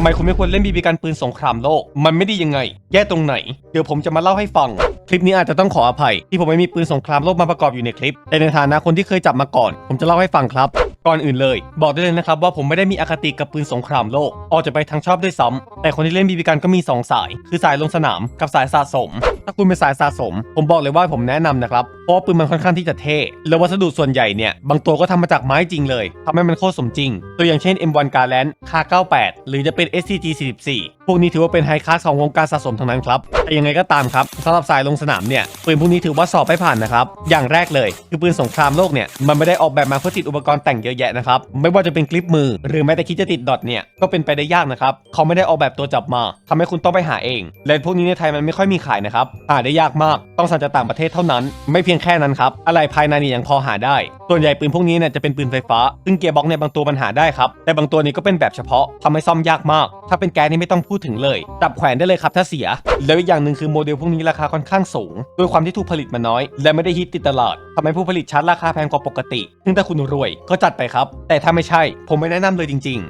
ทำไมคุณไม่ควรเล่นบีบีกันปืนสงครามโลก มันไม่ดียังไง แย่ตรงไหน เดี๋ยวผมจะมาเล่าให้ฟัง คลิปนี้อาจจะต้องขออภัย ที่ผมไม่มีปืนสงครามโลกมาประกอบอยู่ในคลิป แต่ในฐานะคนที่เคยจับมาก่อน ผมจะเล่าให้ฟังครับ ก่อนอื่นเลย บอกได้เลยนะครับว่าผมไม่ได้มีอคติกับปืนสงครามโลก ออกจะไปทางชอบด้วยซ้ำแต่คนที่เล่นบีบีกันก็มีสองสาย คือสายลงสนามกับสายสะสม ถ้าคุณเป็นสายสะสม ผมบอกเลยว่าผมแนะนำนะครับ เพราะปืนมันค่อนข้างที่จะเท่แล้ววัสดุส่วนใหญ่เนี่ย บางตัวก็ทำมาจากไม้จริงเลยทำให้มันโคตรสมจริง ตัวอย่างเช่น M1 g a r l a n d K98 หรือจะเป็น SCG 44พวกนี้ถือว่าเป็นไฮคลาสของวงการสะสมทั้งนั้นครับแต่ยังไงก็ตามครับสำหรับสายลงสนามเนี่ยปืนพวกนี้ถือว่าสอบไม่ผ่านนะครับอย่างแรกเลย คือปืนสงครามโลกเนี่ยมันไม่ได้ออกแบบมาเพื่อติดอุปกรณ์แต่งยอะแยะนะครับ ไม่ว่าจะเป็นคลิปมือ หรือแม้แต่คิดจะติดดอทเนี่ย ก็เป็นไปได้ยากนะครับ เขาไม่ได้ออกแบบตัวจับมาทำให้คุณต้องไปหาเองและพวกนี้ในไทยมันไม่ค่อยมีขายนะครับ หาได้ยากมาก ต้องสั่งจากต่างประเทศเท่านั้น ไม่เพียงแค่นั้นครับ อะไรภายในนี่ยังพอหาได้ ส่วนใหญ่ปืนพวกนี้เนี่ยจะเป็นปืนไฟฟ้า ซึ่งเกียร์บ็อกซ์เนี่ยบางตัวมันหาได้ครับ แต่บางตัวนี้ก็เป็นแบบเฉพาะทำให้ซ่อมยากมาก ถ้าเป็นแก๊สนี่ไม่ต้องพูดถึงเลย จับแขวนได้เลยครับถ้าเสีย แล้วอีกอย่างหนึ่งคือโมเดลพวกนี้ราคาค่อนข้างสูง ด้วยความที่ถูกผลิตมาน้อย และไม่ได้ฮิตติดตลาดทำให้ผู้ผลิตชาร์จราคาแพงกว่าปกติ ซึ่งถ้าคุณรวยก็จัดไปครับ แต่ถ้าไม่ใช่ ผมไม่แนะนำเลยจริง ๆ